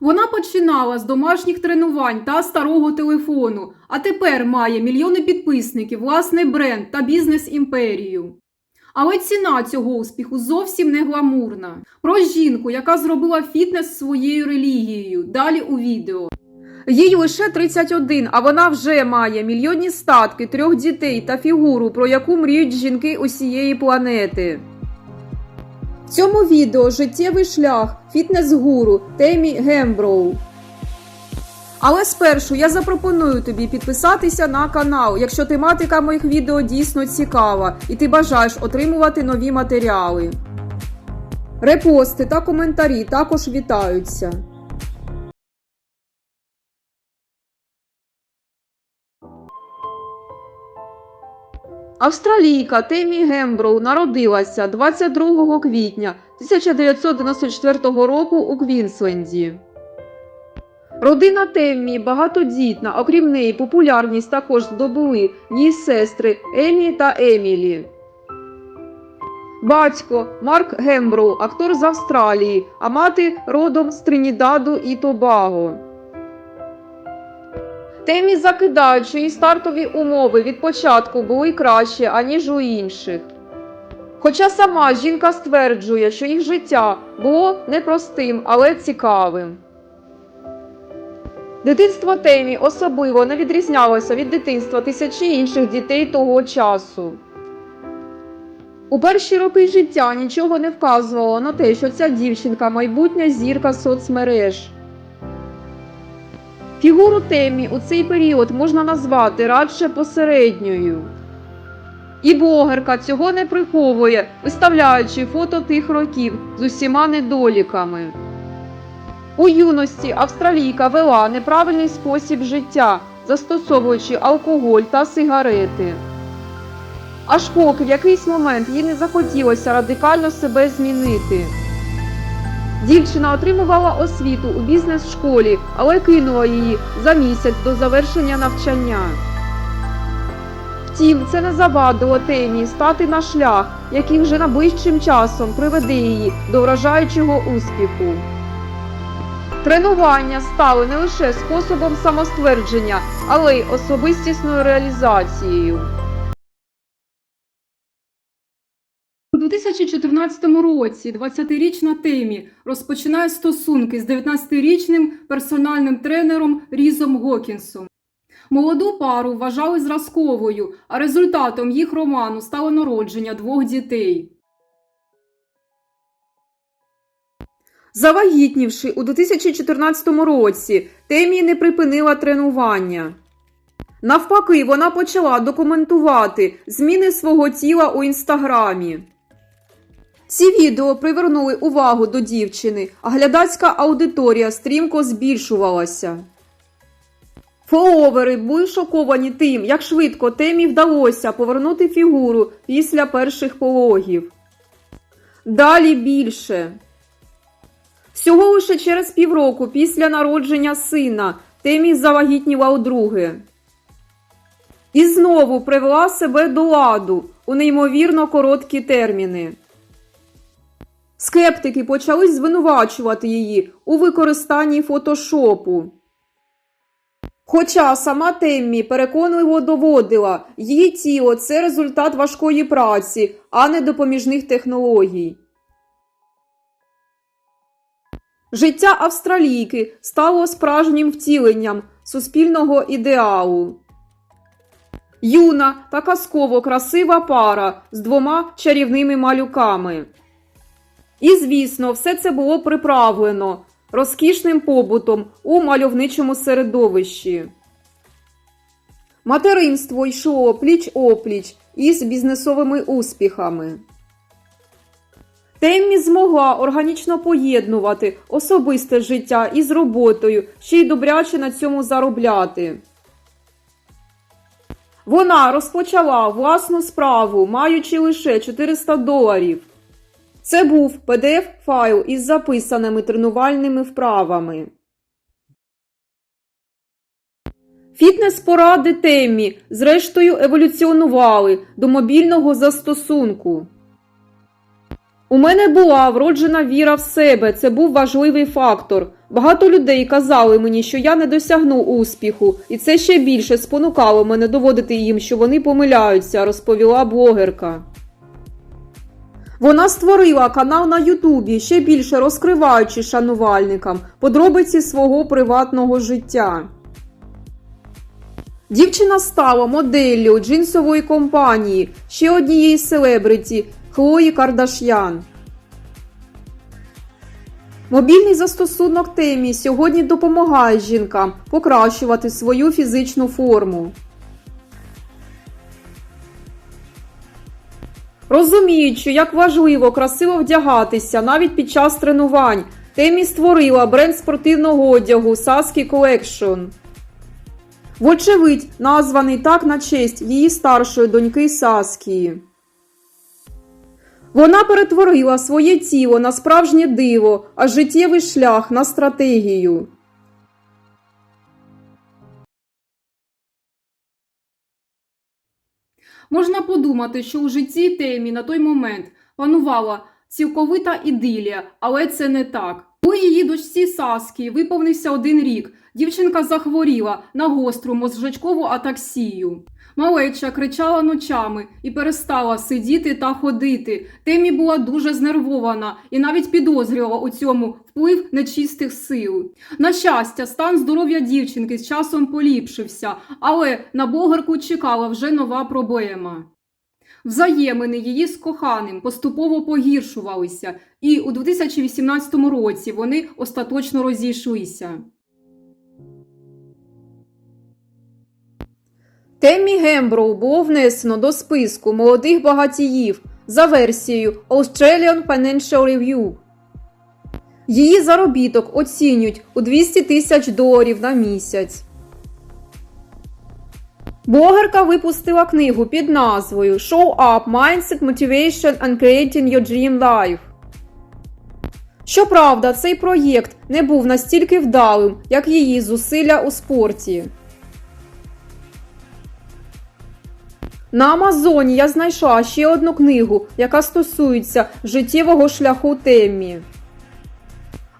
Вона починала з домашніх тренувань та старого телефону, а тепер має мільйони підписників, власний бренд та бізнес-імперію. Але ціна цього успіху зовсім не гламурна. Про жінку, яка зробила фітнес своєю релігією. Далі у відео. Їй лише 31, а вона вже має мільйонні статки, трьох дітей та фігуру, про яку мріють жінки усієї планети. В цьому відео життєвий шлях фітнес-гуру Темі Гемброу. Але спершу я запропоную тобі підписатися на канал, якщо тематика моїх відео дійсно цікава і ти бажаєш отримувати нові матеріали. Репости та коментарі також вітаються. Австралійка Темі Гемброу народилася 22 квітня 1994 року у Квінсленді. Родина Теммі багатодітна, окрім неї, популярність також здобули її сестри Емі та Емілі. Батько Марк Гемброу, актор з Австралії, а мати родом з Тринідаду і Тобаго. Темі закидають, що її стартові умови від початку були краще, аніж у інших. Хоча сама жінка стверджує, що їх життя було непростим, але цікавим. Дитинство Темі особливо не відрізнялося від дитинства тисячі інших дітей того часу. У перші роки життя нічого не вказувало на те, що ця дівчинка майбутня зірка соцмереж. Фігуру Темі у цей період можна назвати радше посередньою. І блогерка цього не приховує, виставляючи фото тих років з усіма недоліками. У юності австралійка вела неправильний спосіб життя, застосовуючи алкоголь та сигарети. Аж поки в якийсь момент їй не захотілося радикально себе змінити. Дівчина отримувала освіту у бізнес-школі, але кинула її за місяць до завершення навчання. Втім, це не завадило Темі стати на шлях, який вже найближчим часом приведе її до вражаючого успіху. Тренування стали не лише способом самоствердження, але й особистісною реалізацією. 2014 році 20-річна Темі розпочинає стосунки з 19-річним персональним тренером Різом Гокінсом. Молоду пару вважали зразковою, а результатом їх роману стало народження двох дітей. Завагітнівши у 2014 році, Темі не припинила тренування. Навпаки, вона почала документувати зміни свого тіла у інстаграмі. Ці відео привернули увагу до дівчини, а глядацька аудиторія стрімко збільшувалася. Фоловери були шоковані тим, як швидко темі вдалося повернути фігуру після перших пологів. Далі більше. Всього лише через півроку після народження сина Темі завагітніла удруге. І знову привела себе до ладу у неймовірно короткі терміни. Скептики почали звинувачувати її у використанні фотошопу. Хоча сама Теммі переконливо доводила, її тіло це результат важкої праці, а не допоміжних технологій. Життя австралійки стало справжнім втіленням суспільного ідеалу. Юна та казково красива пара з двома чарівними малюками. І, звісно, все це було приправлено розкішним побутом у мальовничому середовищі. Материнство йшло пліч опліч із бізнесовими успіхами. Теммі змогла органічно поєднувати особисте життя із роботою, ще й добряче на цьому заробляти. Вона розпочала власну справу, маючи лише 400 доларів. Це був pdf файл із записаними тренувальними вправами. Фітнес-поради Теммі зрештою еволюціонували до мобільного застосунку. У мене була вроджена віра в себе, це був важливий фактор. Багато людей казали мені, що я не досягну успіху, і це ще більше спонукало мене доводити їм, що вони помиляються, розповіла блогерка. Вона створила канал на Ютубі, ще більше розкриваючи шанувальникам подробиці свого приватного життя. Дівчина стала моделлю джинсової компанії ще однієї селебриті Хлої Кардаш'ян. Мобільний застосунок темі сьогодні допомагає жінкам покращувати свою фізичну форму. Розуміючи, як важливо красиво вдягатися навіть під час тренувань, Темі створила бренд спортивного одягу Sasuke Collection. Вочевидь, названий так на честь її старшої доньки Саскії. Вона перетворила своє тіло на справжнє диво, а життєвий шлях на стратегію. Можна подумати, що у житті Темі на той момент панувала цілковита ідилія, але це не так. Коли її дочці Саскі виповнився один рік, дівчинка захворіла на гостру мозжечкову атаксію. Малеча кричала ночами і перестала сидіти та ходити. Темі була дуже знервована і навіть підозрювала у цьому вплив нечистих сил. На щастя, стан здоров'я дівчинки з часом поліпшився, але на блогерку чекала вже нова проблема. Взаємини її з коханим поступово погіршувалися, і у 2018 році вони остаточно розійшлися. Темі Гемброу було внесено до списку молодих багатіїв за версією Australian Financial Review. Її заробіток оцінюють у 200 тисяч доларів на місяць. Блогерка випустила книгу під назвою Show Up Mindset Motivation and Creating Your Dream Life. Щоправда, цей проєкт не був настільки вдалим, як її зусилля у спорті. На Амазоні я знайшла ще одну книгу, яка стосується життєвого шляху Теммі.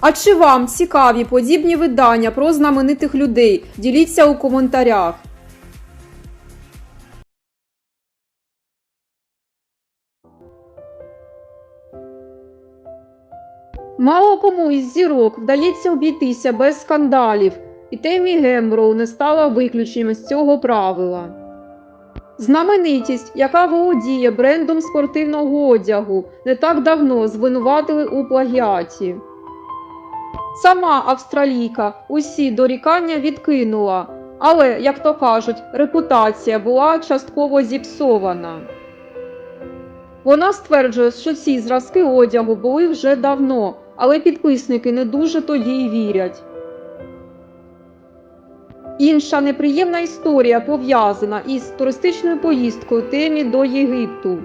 А чи вам цікаві подібні видання про знаменитих людей? Діліться у коментарях. Мало кому із зірок вдається обійтися без скандалів, і Темі Гемброу не стала виключенням з цього правила. Знаменитість, яка володіє брендом спортивного одягу, не так давно звинуватили у плагіаті. Сама австралійка усі дорікання відкинула, але, як то кажуть, репутація була частково зіпсована. Вона стверджує, що ці зразки одягу були вже давно, але підписники не дуже тоді й вірять. Інша неприємна історія пов'язана із туристичною поїздкою темі до Єгипту.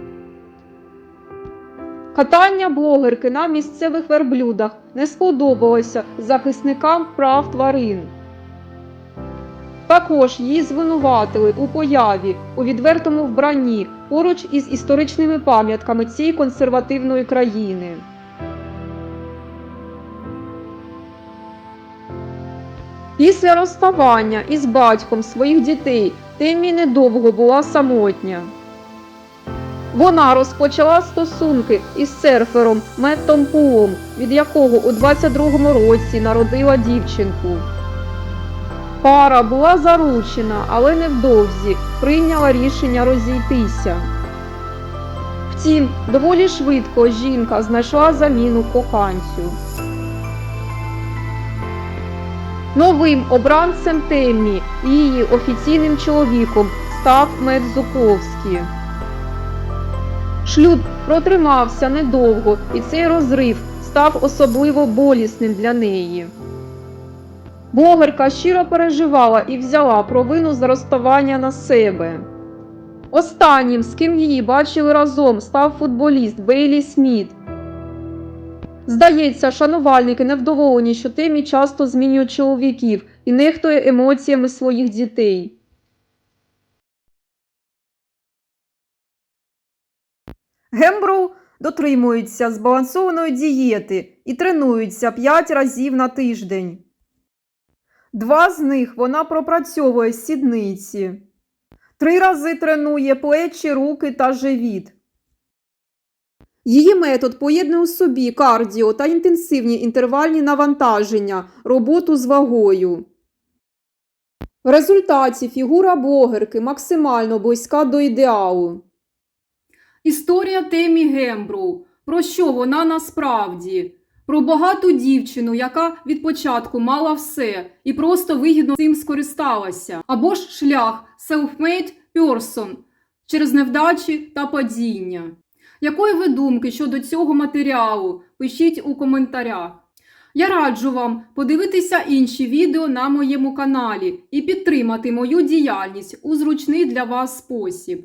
Катання блогерки на місцевих верблюдах не сподобалося захисникам прав тварин. Також її звинуватили у появі у відвертому вбранні поруч із історичними пам'ятками цієї консервативної країни. Після розставання із батьком своїх дітей Темі недовго була самотня. Вона розпочала стосунки із серфером Меттом Пулом, від якого у 22-му році народила дівчинку. Пара була заручена, але невдовзі прийняла рішення розійтися. Втім, доволі швидко жінка знайшла заміну коханцю. Новим обранцем Теммі і її офіційним чоловіком став Мед Зуковський. Шлюб протримався недовго, і цей розрив став особливо болісним для неї. Блогерка щиро переживала і взяла провину за розставання на себе. Останнім, з ким її бачили разом, став футболіст Бейлі Сміт. Здається, шанувальники невдоволені, що темі часто змінюють чоловіків і нехтує емоціями своїх дітей. Гемброу дотримуються збалансованої дієти і тренуються 5 разів на тиждень. Два з них вона пропрацьовує сідниці. Три рази тренує плечі, руки та живіт. Її метод поєднує у собі кардіо та інтенсивні інтервальні навантаження, роботу з вагою. В результаті фігура блогерки максимально близька до ідеалу. Історія Темі Гемброу. Про що вона насправді? Про багату дівчину, яка від початку мала все і просто вигідно цим скористалася. Або ж шлях self-made person через невдачі та падіння. Якої ви думки щодо цього матеріалу? Пишіть у коментарях. Я раджу вам подивитися інші відео на моєму каналі і підтримати мою діяльність у зручний для вас спосіб.